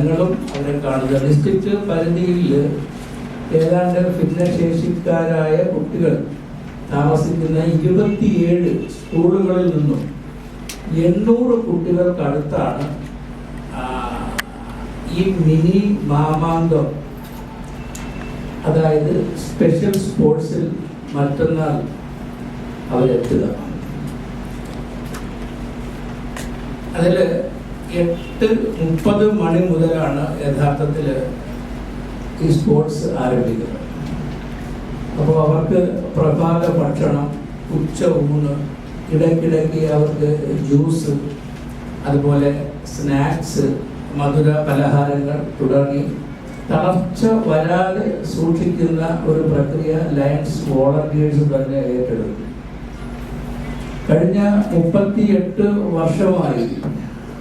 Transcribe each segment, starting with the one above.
ഞങ്ങളും അവരെ കാണുക. ഡിസ്ട്രിക്ട് പരിധിയിൽ ഏതാണ്ട് ഭിന്നശേഷിക്കാരായ കുട്ടികൾ താമസിക്കുന്ന ഇരുപത്തിയേഴ് സ്കൂളുകളിൽ നിന്നും എണ്ണൂറ് കുട്ടികൾക്കടുത്താണ് ഈ മിനി മാമാങ്കം. അതായത് സ്പെഷ്യൽ സ്പോർട്സിൽ മറ്റന്നാൾ അവരെത്തുക. അതിൽ എട്ട് മുപ്പത് മണി മുതലാണ് യഥാർത്ഥത്തിൽ ഈ സ്പോർട്സ് ആരംഭിക്കുന്നത്. അപ്പോൾ അവർക്ക് പ്രഭാത ഭക്ഷണം ഉച്ച ഊണ് ഇടയ്ക്കിടയ്ക്ക് അവർക്ക് ജ്യൂസ് അതുപോലെ സ്നാക്സ് മധുര പലഹാരങ്ങൾ തുടങ്ങി തളർച്ച വരാതെ സൂക്ഷിക്കുന്ന ഒരു പ്രക്രിയ ലയൺസ് വോളണ്ടിയേഴ്സ് തന്നെ ഏറ്റെടുക്കും കഴിഞ്ഞ മുപ്പത്തിയെട്ട് വർഷമായി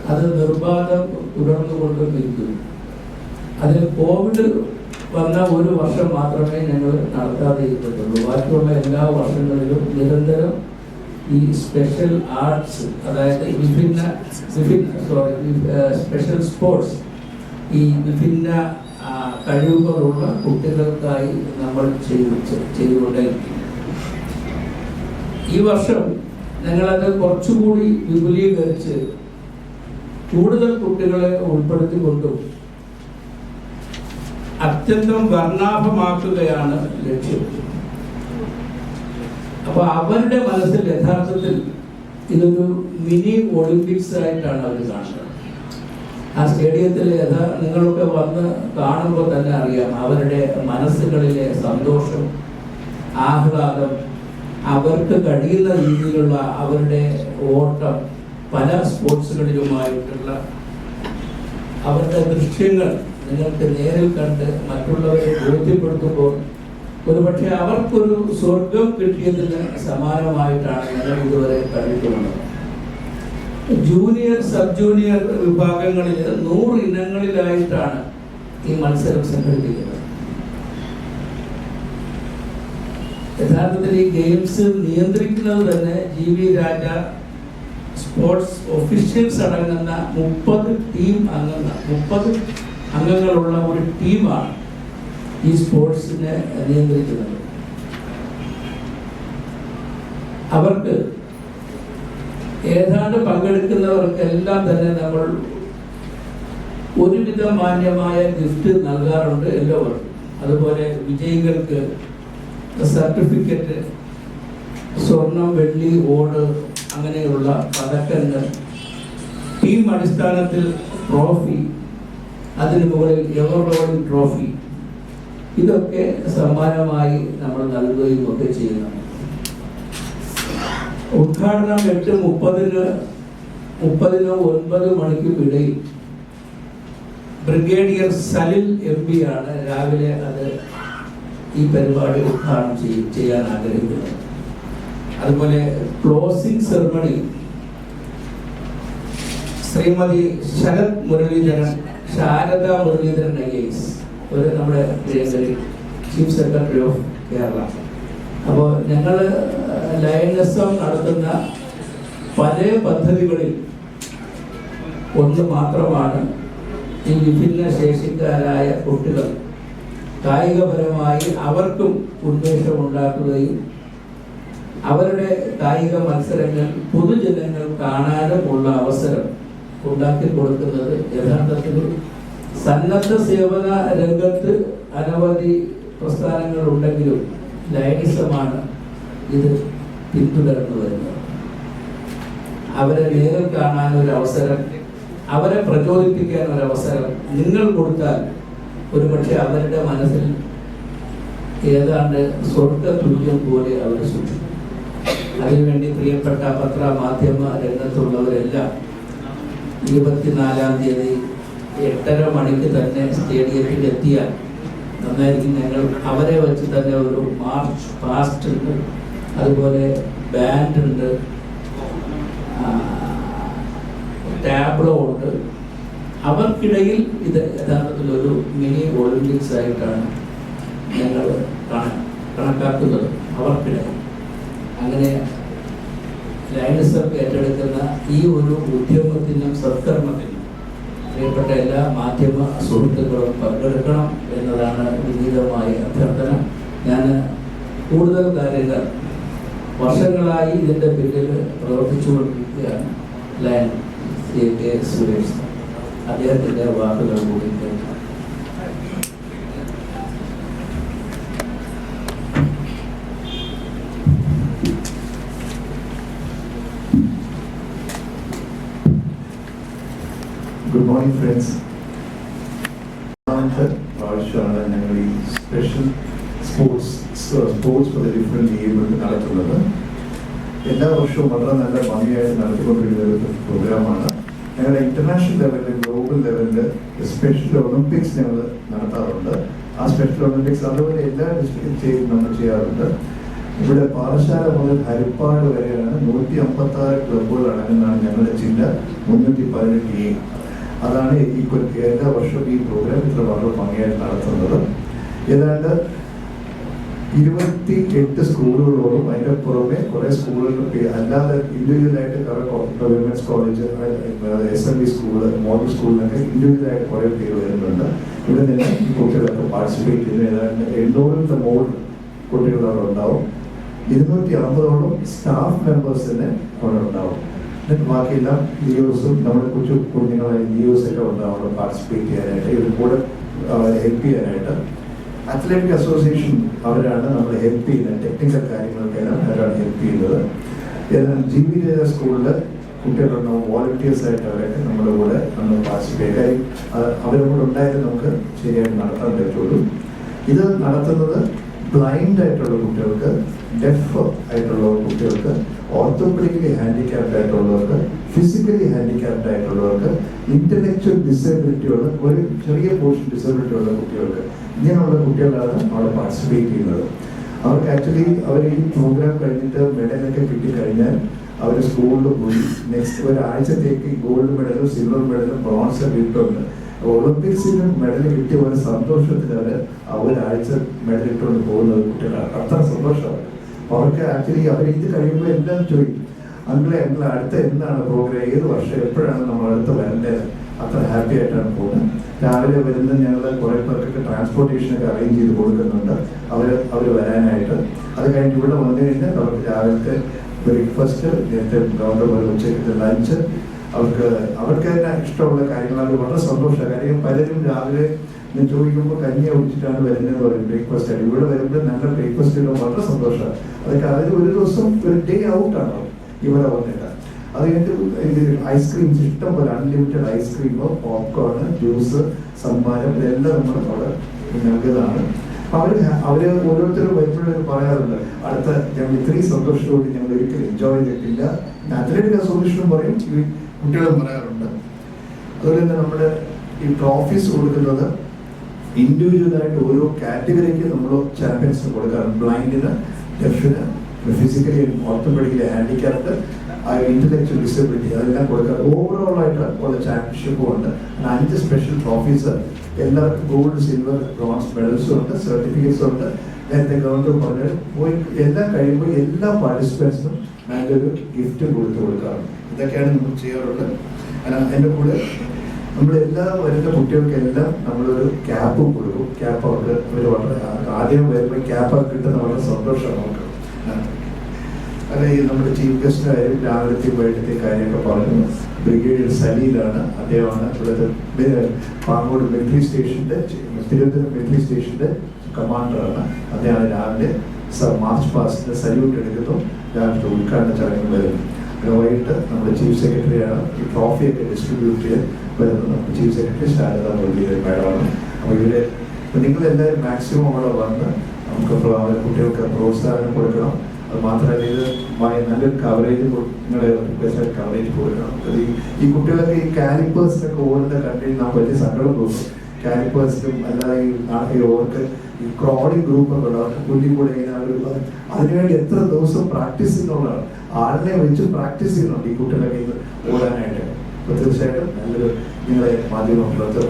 അത് നിർബാധം തുടർന്നുകൊണ്ടിരിക്കുന്നു അതിൽ കോവിഡ് വന്ന ഒരു വർഷം മാത്രമേ ഞങ്ങൾ നടത്താതെ ഇരുന്നിട്ടുള്ളൂ ബാക്കിയുള്ള എല്ലാ വർഷങ്ങളിലും നിരന്തരം ഈ സ്പെഷ്യൽ ആർട്സ് അതായത് വിഭിന്ന വിഭിന്ന സോറി സ്പെഷ്യൽ സ്പോർട്സ് ഈ വിഭിന്ന കഴിവുകളുള്ള കുട്ടികൾക്കായി നമ്മൾ ചെയ്തു ചെയ്തുകൊണ്ടേയിരിക്കും ഈ വർഷം ഞങ്ങളത് കുറച്ചുകൂടി വിപുലീകരിച്ച് കൂടുതൽ കുട്ടികളെ ഉൾപ്പെടുത്തിക്കൊണ്ടും അത്യന്തം വർണാഭമാക്കുകയാണ് ലക്ഷ്യം. അപ്പൊ അവരുടെ മനസ്സിൽ യഥാർത്ഥത്തിൽ ഇതൊരു മിനി ഒളിമ്പിക്സ് ആയിട്ടാണ് അവർ കാണുന്നത്. ആ സ്റ്റേഡിയത്തിൽ യഥാ നിങ്ങളൊക്കെ വന്ന് കാണുമ്പോൾ തന്നെ അറിയാം അവരുടെ മനസ്സുകളിലെ സന്തോഷം ആഹ്ലാദം അവർക്ക് കഴിയുന്ന രീതിയിലുള്ള അവരുടെ ഓട്ടം പല സ്പോർട്സുകളിലുമായിട്ടുള്ള അവരുടെ ദൃശ്യങ്ങൾ നിങ്ങൾക്ക് നേരിൽ കണ്ട് മറ്റുള്ളവരെ ബോധ്യപ്പെടുത്തുമ്പോൾ ഒരുപക്ഷെ അവർക്കൊരു സ്വർഗം കിട്ടിയതിന് സമാനമായിട്ടാണ് ഞങ്ങൾ ഇതുവരെ കണ്ടിട്ടുള്ളത്. ജൂനിയർ സബ് ജൂനിയർ വിഭാഗങ്ങളിൽ നൂറ് ഇനങ്ങളിലായിട്ടാണ് ഈ മത്സരം സംഘടിപ്പിക്കുന്നത്. യഥാർത്ഥത്തിൽ ഈ ഗെയിംസ് നിയന്ത്രിക്കുന്നത് തന്നെ G V Raja sports officials അടങ്ങുന്ന മുപ്പത് ടീം അംഗങ്ങൾ മുപ്പത് അംഗങ്ങളുള്ള ഒരു ടീമാണ് ഈ സ്പോർട്സിനെ നിയന്ത്രിക്കുന്നത്. അവർക്ക് ഏതാണ്ട് പങ്കെടുക്കുന്നവർക്കെല്ലാം തന്നെ നമ്മൾ ഒരുവിധ മാന്യമായ ഗിഫ്റ്റ് നൽകാറുണ്ട് എല്ലാവർക്കും. അതുപോലെ വിജയികൾക്ക് സർട്ടിഫിക്കറ്റ് സ്വർണം വെള്ളി ഓട് അങ്ങനെയുള്ള പതക്കങ്ങൾ. ടീം അടിസ്ഥാനത്തിൽ ട്രോഫി അതിന് മുകളിൽ എവർ ട്രോഫി ഇതൊക്കെ സമ്മാനമായി നമ്മൾ നൽകുകയും ഒക്കെ ചെയ്യുന്നു. ഉദ്ഘാടനം എട്ട് മുപ്പതിന് മുപ്പതിന് ഒൻപത് മണിക്കും ഇടയിൽ ബ്രിഗേഡിയർ സലിൽ എം പി ആണ്. രാവിലെ അത് ഈ പരിപാടി ഉദ്ഘാടനം ചെയ്യും ചെയ്യാൻ ആഗ്രഹിക്കുന്നത് അതുപോലെ closing ceremony Shrimati Sharath Muraleedharan Sharada Muraleedharan I S ഒരു നമ്മുടെ ചീഫ് സെക്രട്ടറി ഓഫ് കേരള അപ്പോൾ ഞങ്ങൾ ലയനസം നടത്തുന്ന പല പദ്ധതികളിൽ ഒന്ന് മാത്രമാണ് ഈ വിഭിന്ന ശേഷിക്കാരായ കുട്ടികൾ കായികപരമായി അവർക്കും ഉന്മേഷം ഉണ്ടാക്കുകയും അവരുടെ കായിക മത്സരങ്ങൾ പൊതുജനങ്ങൾ കാണാനും ഉള്ള അവസരം ഉണ്ടാക്കി കൊടുക്കുന്നത് യഥാർത്ഥത്തിൽ സന്നദ്ധ സേവന രംഗത്ത് അനവധി പ്രസ്ഥാനങ്ങൾ ഉണ്ടെങ്കിലും ലൈനിസമാണ് ഇത് പിന്തുടർന്നു വരുന്നത്. അവരെ നേരിൽ കാണാൻ അവസരം അവരെ പ്രചോദിപ്പിക്കാൻ ഒരു അവസരം നിങ്ങൾ കൊടുത്താൽ ഒരുപക്ഷെ അവരുടെ മനസ്സിൽ ഏതാണ്ട് സ്വർഗ തുല്യം പോലെ അവർ സൂക്ഷിക്കും. അതിനുവേണ്ടി പ്രിയപ്പെട്ട പത്ര മാധ്യമ രംഗത്തുള്ളവരെല്ലാം ഇരുപത്തിനാലാം തീയതി എട്ടര മണിക്ക് തന്നെ സ്റ്റേഡിയത്തിൽ എത്തിയാൽ നന്നായിരിക്കും. ഞങ്ങൾ അവരെ വെച്ച് തന്നെ ഒരു മാർച്ച് പാസ്റ്റ് ഉണ്ട്. അതുപോലെ ബാൻഡ് ഉണ്ട്. ടാബ്ലോ ഉണ്ട്. അവർക്കിടയിൽ ഇത് യഥാർത്ഥത്തിൽ ഒരു മിനി ഒളിമ്പിക്സ് ആയിട്ടാണ് ഞങ്ങൾ കണ- കണക്കാക്കുന്നത് അവർക്കിടയിൽ. അങ്ങനെ ലയൺസർക്ക് ഏറ്റെടുക്കുന്ന ഈ ഒരു ഉദ്യമത്തിനും സത്കർമ്മത്തിനും പ്രിയപ്പെട്ട എല്ലാ മാധ്യമ സുഹൃത്തുക്കളും പങ്കെടുക്കണം എന്നതാണ് വിനീതമായ അഭ്യർത്ഥന. ഞാൻ കൂടുതൽ കാര്യങ്ങൾ വർഷങ്ങളായി ഇതിന്റെ പിന്നിൽ പ്രവർത്തിച്ചുകൊണ്ടിരിക്കുകയാണ്. ലയൺ സി കെ സുരേഷ് അദ്ദേഹത്തിന്റെ വാക്കുകൾ കൂടി കേൾക്കാം. മോർണിംഗ് ഫ്രണ്ട്സ് പ്രാവശ്യമാണ് ഞങ്ങൾ ഈ special sports sports four different ഗെയിമുകൾ നടത്തുന്നത്. എല്ലാ വർഷവും വളരെ നല്ല ഭംഗിയായിട്ട് നടത്തിക്കൊണ്ടിരിക്കുന്ന ഒരു പ്രോഗ്രാമാണ് ഞങ്ങളുടെ ഇന്റർനാഷണൽ ലെവലിൽ ഗ്ലോബൽ ലെവലിൽ സ്പെഷ്യൽ ഒളിമ്പിക്സ് ഞങ്ങൾ നടത്താറുണ്ട്. ആ സ്പെഷ്യൽ ഒളിമ്പിക്സ് അതുപോലെ എല്ലാ ഡിസ്ട്രിക്റ്റും നമ്മൾ ചെയ്യാറുണ്ട്. ഇവിടെ പാറശാല മുതൽ ഹരിപ്പാട് വരെയാണ് നൂറ്റി അമ്പത്തി ആറ് ക്ലബുകൾ അടങ്ങുന്നതാണ് ഞങ്ങളുടെ ജില്ല. മുന്നൂറ്റി പതിനെട്ട് എ അതാണ് ഈ എല്ലാ വർഷവും ഈ പ്രോഗ്രാം ഇത്ര വളരെ ഭംഗിയായിട്ട് നടത്തുന്നത്? ഏതാണ്ട് ഇരുപത്തി എട്ട് സ്കൂളുകളോടും അതിന്റെ പുറമെ കുറെ സ്കൂളുകളിൽ അല്ലാതെ ഇൻഡിവിജ്വലായിട്ട് കുറെ women's college S N B school model സ്കൂളിലൊക്കെ ഇൻഡിവിജ്വലായിട്ട് കുറെ പേര് വരുന്നുണ്ട്. ഇവിടെ നിന്ന് ഈ കുട്ടികളൊക്കെ പാർട്ടിസിപ്പേറ്റ് ചെയ്യുന്ന. ഏതാണ്ട് എണ്ണൂറിന്റെ മുകളിൽ കുട്ടികൾ അവിടെ ഉണ്ടാവും. ഇരുന്നൂറ്റി അമ്പതോളം സ്റ്റാഫ് മെമ്പേഴ്സിന് അവിടെ ഉണ്ടാവും. ബാക്കിയെല്ലാം ലിയോസും നമ്മുടെ കൊച്ചു കുഞ്ഞുങ്ങളായ ഒക്കെ ഉണ്ടാവും അവിടെ പാർട്ടിസിപ്പേറ്റ് ചെയ്യാനായിട്ട് ഇവർ കൂടെ ഹെൽപ്പ് ചെയ്യാനായിട്ട് അത്ലറ്റിക് അസോസിയേഷൻ അവരാണ് നമ്മൾ ഹെൽപ്പ് ചെയ്യുന്നത്. ടെക്നിക്കൽ കാര്യങ്ങൾക്കെല്ലാം അവരാണ് ഹെൽപ്പ് ചെയ്യുന്നത്. എന്നാൽ ജി വി ജയ സ്കൂളിൽ കുട്ടികളുടെ വോളണ്ടിയേഴ്സ് ആയിട്ട് അവരൊക്കെ നമ്മുടെ കൂടെ നമ്മൾ പാർട്ടിസിപ്പേറ്റ് ആയി. അവരും കൂടെ ഉണ്ടായാലും നമുക്ക് ശരിയായിട്ട് നടത്താൻ പറ്റുള്ളൂ. ഇത് നടത്തുന്നത് ബ്ലൈൻഡ് ആയിട്ടുള്ള കുട്ടികൾക്ക് ഡെഫ് ആയിട്ടുള്ള കുട്ടികൾക്ക് ഓർത്തോപെഡിക്കലി ഹാൻഡിക്യാപ്ഡ് ആയിട്ടുള്ളവർക്ക് ഫിസിക്കലി ഹാൻഡിക്യാപ്ഡ് ആയിട്ടുള്ളവർക്ക് ഇന്റലക്ച്വൽ ഡിസബിലിറ്റി ഉള്ള ഒരു ചെറിയ പോർഷൻ ഡിസബിലിറ്റി ഉള്ള കുട്ടികൾക്ക് ഇങ്ങനെയുള്ള കുട്ടികളാണ് അവിടെ പാർട്ടിസിപ്പേറ്റ് ചെയ്യുന്നത്. അവർക്ക് ആക്ച്വലി അവർ ഈ പ്രോഗ്രാം കഴിഞ്ഞിട്ട് മെഡലൊക്കെ കിട്ടിക്കഴിഞ്ഞാൽ അവർ സ്കൂളിൽ പോയി. നെക്സ്റ്റ് ഒരാഴ്ചത്തേക്ക് ഗോൾഡ് മെഡലും സിൽവർ മെഡലും ബ്രോൺസ് ഒക്കെ ഇട്ടുണ്ട് ഒളിമ്പിക്സിന് മെഡൽ കിട്ടിയ ഒരു സന്തോഷത്തിൽ അവർ മെഡൽ ഇട്ടുകൊണ്ട് പോകുന്നത് കുട്ടികളാണ് അത്ര സന്തോഷമാണ്. അവർക്ക് ആക്ച്വലി അവർ ഇത് കഴിയുമ്പോൾ എല്ലാം ചോദിക്കും. അങ്കിളെ അങ്കിളെ അടുത്ത എന്താണ് പ്രോഗ്രാം ഏത് വർഷം? എപ്പോഴാണ് നമ്മൾ അടുത്ത വരേണ്ടത്? അത്ര ഹാപ്പി ആയിട്ടാണ് പോകുന്നത്. രാവിലെ വരുന്ന ഞങ്ങൾ കുറേ പേർക്കൊക്കെ ട്രാൻസ്പോർട്ടേഷനൊക്കെ അറേഞ്ച് ചെയ്ത് കൊടുക്കുന്നുണ്ട്. അവർ അവർ വരാനായിട്ട്. അത് കഴിഞ്ഞ് ഇവിടെ വന്നു കഴിഞ്ഞാൽ അവർക്ക് രാവിലത്തെ ബ്രേക്ക്ഫാസ്റ്റ് നേരത്തെ ഗ്രൗണ്ട് പോലെ ഉച്ചയ്ക്കത്തെ ലഞ്ച് അവർക്ക് അവർക്ക് തന്നെ ഇഷ്ടമുള്ള കാര്യങ്ങൾ. അവർ വളരെ സന്തോഷമാണ്. കാര്യം പലരും രാവിലെ ഞാൻ ചോദിക്കുമ്പോൾ കഞ്ഞി കുടിച്ചിട്ടാണ് വരുന്നത് പറയും ബ്രേക്ക്ഫാസ്റ്റ് ആയിട്ട് ഇവിടെ വരുമ്പോൾ നല്ല ബ്രേക്ക്ഫാസ്റ്റ് ചെയ്യുമ്പോൾ വളരെ സന്തോഷമാണ്. അതൊക്കെ അതായത് ഒരു ദിവസം ഒരു ഡേ ഔട്ടാണ് ഇവിടെ വന്നിട്ട്. അത് കഴിഞ്ഞിട്ട് ഇത് ഐസ്ക്രീംസ് ഇഷ്ടം പോലെ അൺലിമിറ്റഡ് ഐസ്ക്രീം പോപ്കോൺ ജ്യൂസ് സമ്മാനം ഇതെല്ലാം നമ്മൾ അവിടെ നൽകുന്നതാണ്. അവർ അവർ ഓരോരുത്തരും വരുമ്പോഴും പറയാറുണ്ട് അടുത്ത ഞങ്ങൾ ഇത്രയും സന്തോഷത്തോടെ ഞങ്ങൾ ഒരിക്കലും എൻജോയ് ചെയ്തിട്ടില്ല. അത്ലറ്റിക് അസോസിയേഷനും പറയും. കുട്ടികളും പറയാറുണ്ട്. അതുപോലെ തന്നെ നമ്മുടെ ഈ ട്രോഫീസ് കൊടുക്കുന്നത് ഇൻഡിവിജ്വൽ ആയിട്ട് ഓരോ കാറ്റഗറിക്ക് നമ്മൾ ചാമ്പ്യൻസ് കൊടുക്കാറുണ്ട്. ബ്ലൈൻഡിന് ഡെഫിന് physically orthopedically handicapped intellectual disability അതെല്ലാം കൊടുക്കുക. ഓവറോൾ ആയിട്ട് ഉള്ള ചാമ്പ്യൻഷിപ്പും ഉണ്ട്. അഞ്ച് സ്പെഷ്യൽ ട്രോഫീസ് എല്ലാവർക്കും ഗോൾഡ് സിൽവർ ബ്രോൺസ് മെഡൽസും ഉണ്ട് സർട്ടിഫിക്കറ്റ്സും ഉണ്ട്. നേരത്തെ ഗവൺമെന്റ് പറഞ്ഞത് പോയി എല്ലാം കഴിയുമ്പോൾ എല്ലാ പാർട്ടിസിപ്പൻസിനും നല്ലൊരു ഗിഫ്റ്റ് കൊടുത്തു കൊടുക്കാറുണ്ട്. ഇതൊക്കെയാണ് നമ്മൾ ചെയ്യാറുള്ളത്. അല്ല, എന്റെ കൂടെ നമ്മൾ എല്ലാ വരുന്ന കുട്ടികൾക്കെല്ലാം നമ്മളൊരു ക്യാപ്പ് കൊടുക്കും. ക്യാപ്പ് അവർക്ക് അവർ വളരെ ആദ്യം വരുമ്പോൾ ക്യാപ്പ് അവർക്ക് കിട്ടുന്ന വളരെ സന്തോഷമാണ് നമുക്ക്. അല്ല ഈ നമ്മുടെ ചീഫ് ഗസ്റ്റ് ആയാലും രാവിലത്തെ വൈകിട്ടത്തെ കാര്യമൊക്കെ പറഞ്ഞു ബ്രിഗേഡിയർ സലീലാണ് അദ്ദേഹമാണ് ഇവിടുത്തെ പാങ്ങോട് മിലിറ്ററി സ്റ്റേഷന്റെ തിരുവനന്തപുരം മിലിറ്ററി സ്റ്റേഷന്റെ കമാൻഡറാണ് അദ്ദേഹമാണ് രാവിലെ മാർച്ച് പാസ്റ്റിന്റെ സല്യൂട്ട് എടുക്കുന്നു. രാവിലത്തെ ഉദ്ഘാടന ചടങ്ങ് വരുന്നു. പിന്നെ വൈകിട്ട് നമ്മുടെ ചീഫ് സെക്രട്ടറിയാണ് ഈ ട്രോഫിയൊക്കെ ഡിസ്ട്രിബ്യൂട്ട് ചെയ്യാൻ വരുന്നത്. ചീഫ് സെക്രട്ടറി ശാരദ മുരളീധരൻ മാഡമാണ് അപ്പോൾ ഇവിടെ നിങ്ങളെല്ലാവരും മാക്സിമം അവിടെ വന്ന് നമുക്ക് കുട്ടികൾക്ക് പ്രോത്സാഹനം കൊടുക്കണം. അത് മാത്രമല്ല ഇത് നല്ലൊരു കവറേജ് നിങ്ങളുടെ ബെസ്റ്റ് കവറേജ് കൊടുക്കണം ഈ- കുട്ടികളൊക്കെ ഈ കാലിപ്പേഴ്സിനൊക്കെ ഓടുന്ന കണ്ടിട്ട് നാം വലിയ സങ്കടം തോന്നും. കാലിപ്പേഴ്സിനും അല്ലാതെ ഈ നാട്ടിൽ ഓർക്ക് ഈ ക്രോഡിംഗ് ഗ്രൂപ്പ് ഒക്കെ ഉണ്ട് അവർക്ക് പുല്ലിൽ കൂടെ ഇങ്ങനെ അതിനുവേണ്ടി എത്ര ദിവസം പ്രാക്ടീസ് ചെയ്യുന്നുള്ളതാണ്. ആളിനെ വെച്ച് പ്രാക്ടീസ് ചെയ്യുന്നുണ്ട് ഈ കുട്ടികളൊക്കെ ഇത് ഓടാനായിട്ട്. അപ്പോൾ തീർച്ചയായിട്ടും നല്ലൊരു നിങ്ങളെ മാധ്യമം പുറത്ത്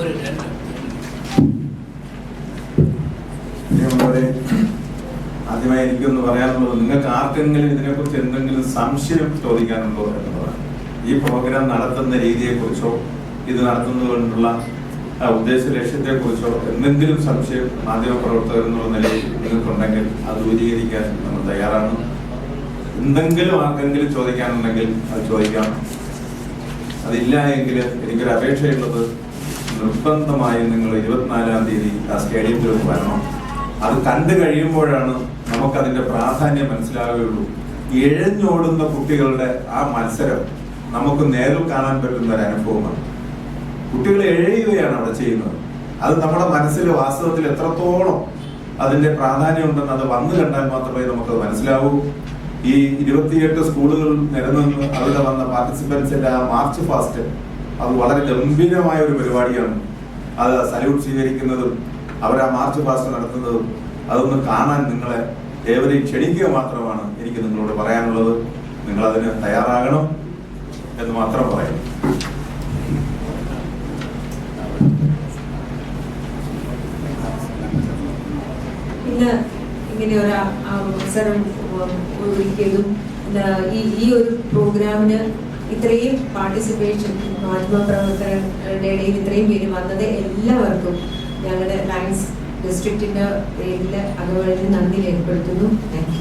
ഒരു വളരെ ആദ്യമായി എനിക്കൊന്ന് പറയാനുള്ളത് നിങ്ങൾക്ക് ആർക്കെങ്കിലും ഇതിനെക്കുറിച്ച് എന്തെങ്കിലും സംശയം ചോദിക്കാനുണ്ടോ എന്നുള്ളതാണ്. ഈ പ്രോഗ്രാം നടത്തുന്ന രീതിയെക്കുറിച്ചോ ഇത് നടത്തുന്നത് കൊണ്ടുള്ള ഉദ്ദേശ ലക്ഷ്യത്തെക്കുറിച്ചോ എന്തെങ്കിലും സംശയം മാധ്യമപ്രവർത്തകർ എന്നുള്ള നിലയിൽ നിങ്ങൾക്കുണ്ടെങ്കിൽ അത് ദൂരീകരിക്കാൻ നമ്മൾ തയ്യാറാണ്. എന്തെങ്കിലും ആർക്കെങ്കിലും ചോദിക്കാനുണ്ടെങ്കിൽ അത് ചോദിക്കാം. അതില്ല എങ്കിൽ എനിക്കൊരു അപേക്ഷയുള്ളത് നിർബന്ധമായും നിങ്ങൾ ഇരുപത്തിനാലാം തീയതി ആ സ്റ്റേഡിയത്തിലേക്ക് വരണം. അത് കണ്ടു കഴിയുമ്പോഴാണ് നമുക്കതിന്റെ പ്രാധാന്യം മനസ്സിലാവുകയുള്ളൂ. ഇഴഞ്ഞോടുന്ന കുട്ടികളുടെ ആ മത്സരം നമുക്ക് നേരിൽ കാണാൻ പറ്റുന്ന ഒരു അനുഭവമാണ്. കുട്ടികൾ എഴയുകയാണ് അവിടെ ചെയ്യുന്നത്. അത് നമ്മുടെ മനസ്സിൽ വാസ്തവത്തിൽ എത്രത്തോളം അതിന്റെ പ്രാധാന്യം ഉണ്ടെന്ന് അത് വന്നു കണ്ടാൽ മാത്രമേ നമുക്കത് മനസ്സിലാവൂ. ഈ ഇരുപത്തിയെട്ട് സ്കൂളുകൾ നിലനിന്ന് അവിടെ വന്ന പാർട്ടിസിപ്പൻസിന്റെ ആ മാർച്ച് ഫാസ്റ്റ് അത് വളരെ ഗംഭീരമായ ഒരു പരിപാടിയാണ്. അത് സല്യൂട്ട് സ്വീകരിക്കുന്നതും അവർ ആ മാർച്ച് പാസ്റ്റ് നടത്തുന്നതും അതൊന്ന് കാണാൻ നിങ്ങളെ ഏവരെയും ക്ഷണിക്കുക മാത്രമാണ് എനിക്ക് നിങ്ങളോട് പറയാനുള്ളത്. നിങ്ങൾ അതിന് തയ്യാറാകണം എന്ന് മാത്രം പറയും ഇങ്ങനെ ഒരു അവസരം ഒരുക്കിയതും ഈ ഒരു പ്രോഗ്രാമിന് ഇത്രയും പാർട്ടിസിപ്പേഷൻ മാധ്യമപ്രവർത്തകരുടെ ഇടയിൽ ഇത്രയും പേര് വന്നത് എല്ലാവർക്കും ഞങ്ങളുടെ ലയൻസ് ഡിസ്ട്രിക്റ്റിന്റെ പേരിൽ അതുവഴി നന്ദി രേഖപ്പെടുത്തുന്നു. താങ്ക്